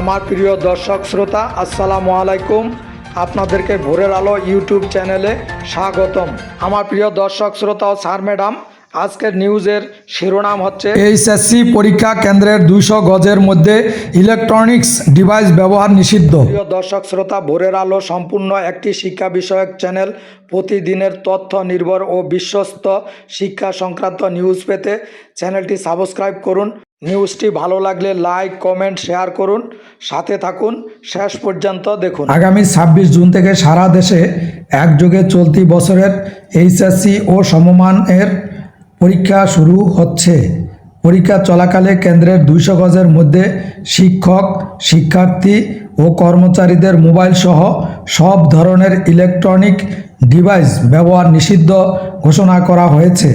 আমার প্রিয় দর্শক শ্রোতা আসসালামু আলাইকুম। আপনাদেরকে ভোরের আলো ইউটিউব চ্যানেলে স্বাগতম। আমার প্রিয় দর্শক শ্রোতা ও স্যার ম্যাডাম আজকের নিউজের শিরোনাম হচ্ছে এইচএসসি পরীক্ষা কেন্দ্রের দুইশো গজের মধ্যে ইলেকট্রনিক্স ডিভাইস ব্যবহার নিষিদ্ধ। প্রিয় দর্শক শ্রোতা ভোরের আলো সম্পূর্ণ একটি শিক্ষা বিষয়ক চ্যানেল। প্রতিদিনের তথ্য নির্ভর ও বিশ্বস্ত শিক্ষা সংক্রান্ত নিউজ পেতে চ্যানেলটি সাবস্ক্রাইব করুন। নিউজটি ভালো লাগলে লাইক, কমেন্ট, শেয়ার করুন। সাথে থাকুন। শেষ পর্যন্ত দেখুন। আগামী ছাব্বিশ জুন থেকে সারা দেশে একযোগে চলতি বছরের এইচএসসি ও সমমানের পরীক্ষা শুরু হচ্ছে। পরীক্ষা চলাকালে কেন্দ্রের দুইশো গজের মধ্যে শিক্ষক, শিক্ষার্থী ও কর্মচারীদের মোবাইল সহ সব ধরনের ইলেকট্রনিক ডিভাইস ব্যবহার নিষিদ্ধ ঘোষণা করা হয়েছে।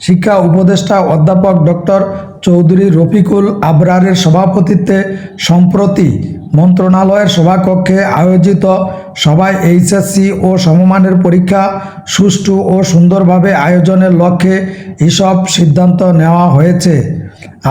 শিক্ষা উপদেষ্টা অধ্যাপক ডক্টর চৌধুরী রফিকুল আবরারের সভাপতিত্বে সম্প্রতি মন্ত্রণালয়ের সভাকক্ষে আয়োজিত সভায় এইচএসসি ও সমমানের পরীক্ষা সুষ্ঠু ও সুন্দরভাবে আয়োজনের লক্ষ্যে এসব সিদ্ধান্ত নেওয়া হয়েছে।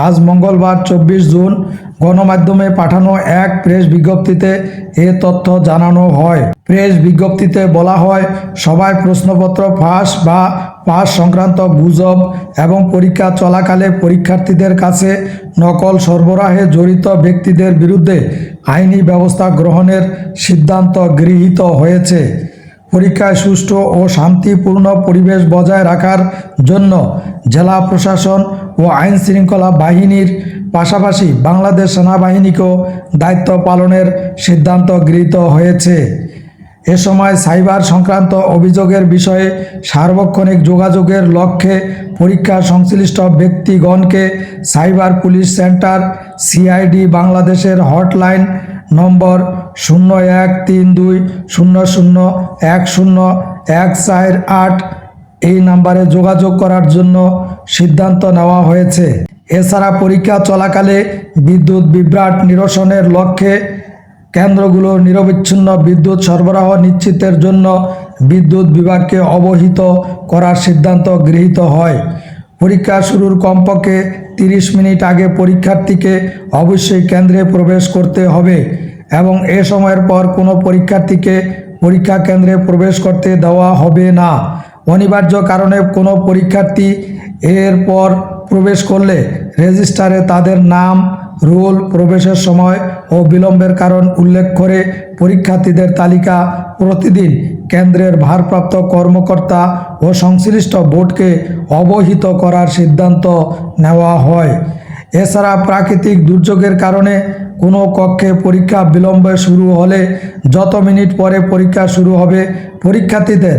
আজ মঙ্গলবার চব্বিশ জুন গণমাধ্যমে পাঠানো এক প্রেস বিজ্ঞপ্তিতে এ তথ্য জানানো হয়। প্রেস বিজ্ঞপ্তিতে বলা হয়, সবাই প্রশ্নপত্র ফাঁস বা পাস সংক্রান্ত গুজব এবং পরীক্ষা চলাকালে পরীক্ষার্থীদের কাছে নকল সরবরাহে জড়িত ব্যক্তিদের বিরুদ্ধে আইনি ব্যবস্থা গ্রহণের সিদ্ধান্ত গৃহীত হয়েছে। পরীক্ষায় সুষ্ঠু ও শান্তিপূর্ণ পরিবেশ বজায় রাখার জন্য জেলা প্রশাসন ও আইন শৃঙ্খলা বাহিনীর পাশাপাশি বাংলাদেশ সেনাবাহিনীকেও দায়িত্ব পালনের সিদ্ধান্ত গৃহীত হয়েছে। এ সময় সাইবার সংক্রান্ত অভিযোগের বিষয়ে সার্বক্ষণিক যোগাযোগের লক্ষ্যে পরীক্ষা সংশ্লিষ্ট ব্যক্তিগণকে সাইবার পুলিশ সেন্টার সিআইডি বাংলাদেশের হটলাইন নম্বর শূন্য এক তিন দুই শূন্য শূন্য এক শূন্য এক চার আট এই নাম্বারে যোগাযোগ করার জন্য সিদ্ধান্ত নেওয়া হয়েছে। এছাড়া পরীক্ষা চলাকালে বিদ্যুৎ বিভ্রাট নিরসনের লক্ষ্যে কেন্দ্রগুলো নিরবিচ্ছিন্ন বিদ্যুৎ সরবরাহ নিশ্চিতের জন্য বিদ্যুৎ বিভাগকে অবহিত করার সিদ্ধান্ত গৃহীত হয়। পরীক্ষা শুরুর কমপক্ষে তিরিশ মিনিট আগে পরীক্ষার্থীকে অবশ্যই কেন্দ্রে প্রবেশ করতে হবে এবং এ সময়ের পর কোনো পরীক্ষার্থীকে পরীক্ষা কেন্দ্রে প্রবেশ করতে দেওয়া হবে না। অনিবার্য কারণে কোনো পরীক্ষার্থী এরপর প্রবেশ করলে রেজিস্টারে তাদের নাম, রোল, প্রবেশের সময় ও বিলম্বের কারণ উল্লেখ করে পরীক্ষার্থীদের তালিকা প্রতিদিন কেন্দ্রের ভারপ্রাপ্ত কর্মকর্তা ও সংশ্লিষ্ট বোর্ডকে অবহিত করার সিদ্ধান্ত নেওয়া হয়। এছাড়া প্রাকৃতিক দুর্যোগের কারণে কোনো কক্ষে পরীক্ষা বিলম্বে শুরু হলে যত মিনিট পরে পরীক্ষা শুরু হবে, পরীক্ষার্থীদের